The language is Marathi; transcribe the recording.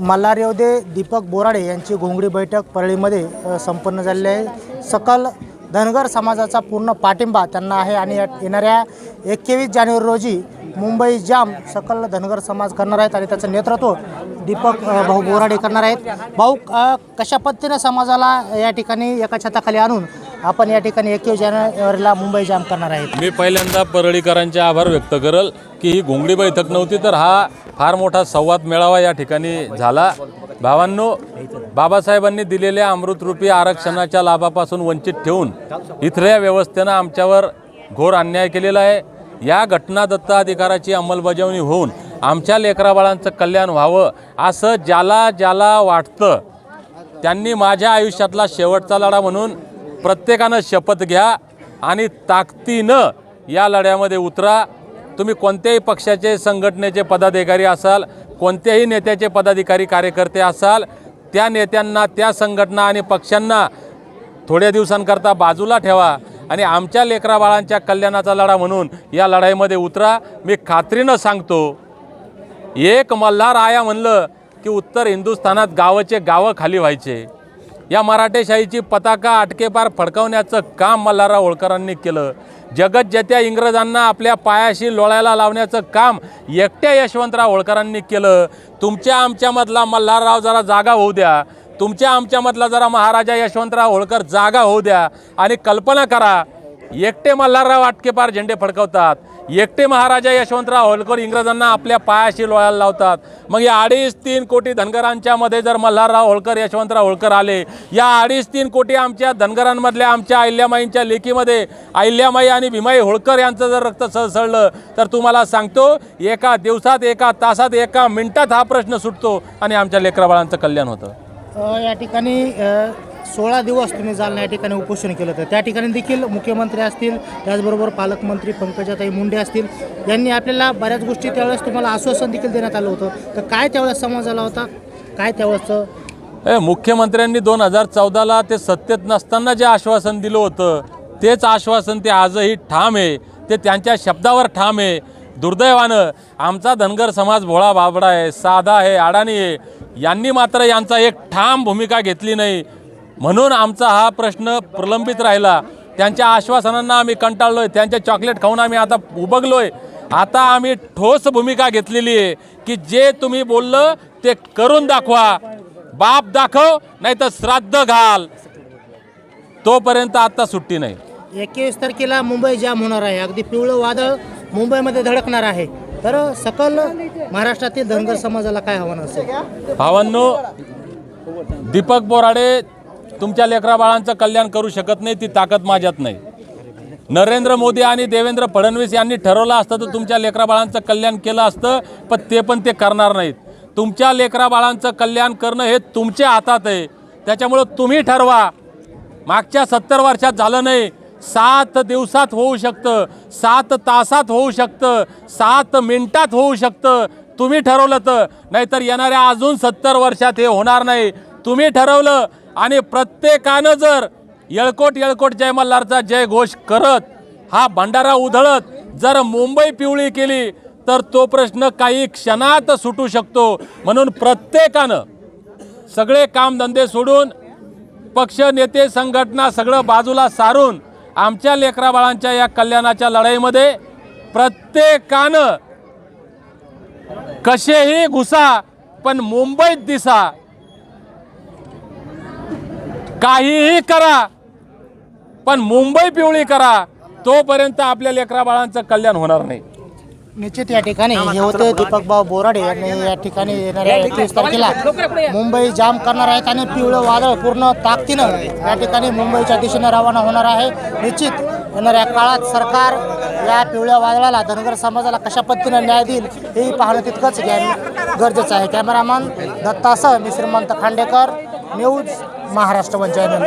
मल्हार योधे दीपक बोराडे यांची घोंगडी बैठक परळीमध्ये संपन्न झालेली आहे. सकल धनगर समाजाचा पूर्ण पाठिंबा त्यांना आहे आणि या- येणाऱ्या एकवीस जानेवारी रोजी मुंबई जाम सकल धनगर समाज करणार आहेत आणि त्याचं नेतृत्व दीपक भाऊ बोराडे करणार आहेत. भाऊ कशा पद्धतीनं समाजाला या ठिकाणी एका छताखाली आणून आपण या ठिकाणी एकवीस जानेवारीला मुंबई जाम करणार आहेत. मी पहिल्यांदा परळीकरांचे आभार व्यक्त करल की ही घोंगडी बैठक नव्हती तर हा फार मोठा संवाद मेळावा या ठिकाणी झाला. भावांनो बाबासाहेबांनी दिलेल्या अमृतरूपी आरक्षणाच्या लाभापासून वंचित ठेवून इथल्या व्यवस्थेनं आमच्यावर घोर अन्याय केलेला आहे. या घटनादत्त अधिकाराची अंमलबजावणी होऊन आमच्या लेकराबाळांचं कल्याण व्हावं असं ज्याला ज्याला वाटतं त्यांनी माझ्या आयुष्यातला शेवटचा लढा म्हणून प्रत्येकानं शपथ घ्या आणि ताकदीनं या लढ्यामध्ये उतरा. तुम्ही कोणत्याही पक्षाचे संघटनेचे पदाधिकारी असाल कोणत्याही नेत्याचे पदाधिकारी कार्यकर्ते असाल त्या नेत्यांना त्या संघटना आणि पक्षांना थोड्या दिवसांकरता बाजूला ठेवा आणि आमच्या लेकराबाळांच्या कल्याणाचा लढा म्हणून या लढाईमध्ये उतरा. मी खात्रीनं सांगतो एक मल्हार आया म्हणलं की उत्तर हिंदुस्थानात गावाचे गावं खाली व्हायचे. या मराठेशाहीची पताका आटकेपार फडकवण्याचं काम मल्हारराव होळकरांनी केलं. जगत जत्या इंग्रजांना आपल्या पायाशी लोळायला लावण्याचं काम एकट्या यशवंतराव होळकरांनी केलं. तुमच्या आमच्यामधला मल्हारराव जरा जागा होऊ द्या. तुमच्या आमच्यामधला जरा महाराजा यशवंतराव होळकर जागा होऊ द्या आणि कल्पना करा. एकटे मल्हारराव आटकेपार झेंडे फडकवतात. एकटे महाराजा यशवंतराव होळकर इंग्रजांना आपल्या पायाशी लोळायला लावतात. मग या अडीच तीन कोटी धनगरांच्या मध्ये जर मल्हारराव होळकर यशवंतराव होळकर आले या अडीच तीन कोटी आमच्या धनगरांमधल्या आमच्या अहिल्यामाईंच्या लेखीमध्ये अहिल्यामाई आणि भीमाई होळकर यांचं जर रक्त सळसळलं तर तुम्हाला सांगतो एका दिवसात एका तासात एका मिनिटात हा प्रश्न सुटतो आणि आमच्या लेकराबाळांचं कल्याण होतं. या ठिकाणी सोळा दिवस तुम्ही जालना या ठिकाणी उपोषण केलं होतं. त्या ठिकाणी देखील मुख्यमंत्री असतील त्याचबरोबर पालकमंत्री पंकजाताई मुंडे असतील यांनी आपल्याला बऱ्याच गोष्टी त्यावेळेस तुम्हाला आश्वासन देखील देण्यात आलं होतं. तर काय त्यावेळेस समाज आला होता? काय त्यावेळेसचं? ए, मुख्यमंत्र्यांनी दोन हजार चौदाला ते सत्तेत नसताना जे आश्वासन दिलं होतं तेच आश्वासन ते आजही ठाम आहे. ते त्यांच्या शब्दावर ठाम आहे. दुर्दैवानं आमचा धनगर समाज भोळा बाबडा आहे साधा आहे अडाणी आहे. यांनी मात्र यांचा एक ठाम भूमिका घेतली नाही. म्हणून आमचा हा प्रश्न प्रलंबित राहिला. त्यांच्या आश्वासनांना आम्ही कंटाळलोय त्यांचे चॉकलेट खाऊन आम्ही आता उबगलोय. आता आम्ही ठोस भूमिका घेतलेली आहे की जे तुम्ही बोललं ते करून दाखवा. बाप दाखव नाही तर श्राद्ध घाल. तोपर्यंत आता सुट्टी नाही. एकवीस तारखेला मुंबई जाम होणार आहे. अगदी पिवळं वादळ मुंबईमध्ये धडकणार आहे. तर सकल महाराष्ट्रातील धनगर समाजाला काय आव्हान असेल? भावांनो दीपक बोराडे तुमच्या लेकराबाळांचं कल्याण करू शकत नाही ती ताकद माझ्यात नाही. नरेंद्र मोदी आणि देवेंद्र फडणवीस यांनी ठरवलं असतं तर तुमच्या लेकराबाळांचं कल्याण केलं असतं पण ते पण ते करणार नाहीत. तुमच्या लेकराबाळांचं कल्याण करणं हे तुमच्या हातात आहे. त्याच्यामुळं तुम्ही ठरवा. मागच्या सत्तर वर्षात झालं नाही. सात दिवसात होऊ शकतं सात तासात होऊ शकतं सात मिनिटात होऊ शकतं. तुम्ही ठरवलं तर. नाहीतर येणाऱ्या अजून सत्तर वर्षात हे होणार नाही. तुम्ही ठरवलं आणि प्रत्येकानं जर येळकोट येळकोट जय मल्हारचा जय घोष करत हा भंडारा उधळत जर मुंबई पिवळी केली तर तो प्रश्न काही क्षणात सुटू शकतो. म्हणून प्रत्येकानं सगळे कामधंदे सोडून पक्ष नेते संघटना सगळं बाजूला सारून आमच्या लेकरा बाळांच्या या कल्याणाच्या लढाईमध्ये प्रत्येकानं कसेही घुसा पण मुंबईत दिसा. काहीही करा पण मुंबई पिवळी करा तोपर्यंत आपल्या लेकरा बाळांचं कल्याण होणार नाही. निश्चित या ठिकाणी. हे होते दीपक भाऊ बोराडे यांनी या ठिकाणी येणाऱ्या एकवीस तारखेला मुंबई जाम करणार आहेत आणि पिवळं वादळ पूर्ण ताकदीनं या ठिकाणी मुंबईच्या दिशेने रवाना होणार आहे. निश्चित येणाऱ्या काळात सरकार या पिवळ्या वादळाला धनगर समाजाला कशा पद्धतीनं न्याय देईल हेही पाहणं तितकंच घ्या गरजेचं आहे. कॅमेरामॅन दत्तासह मी Shrimant Khandekar news Maharashtra one channel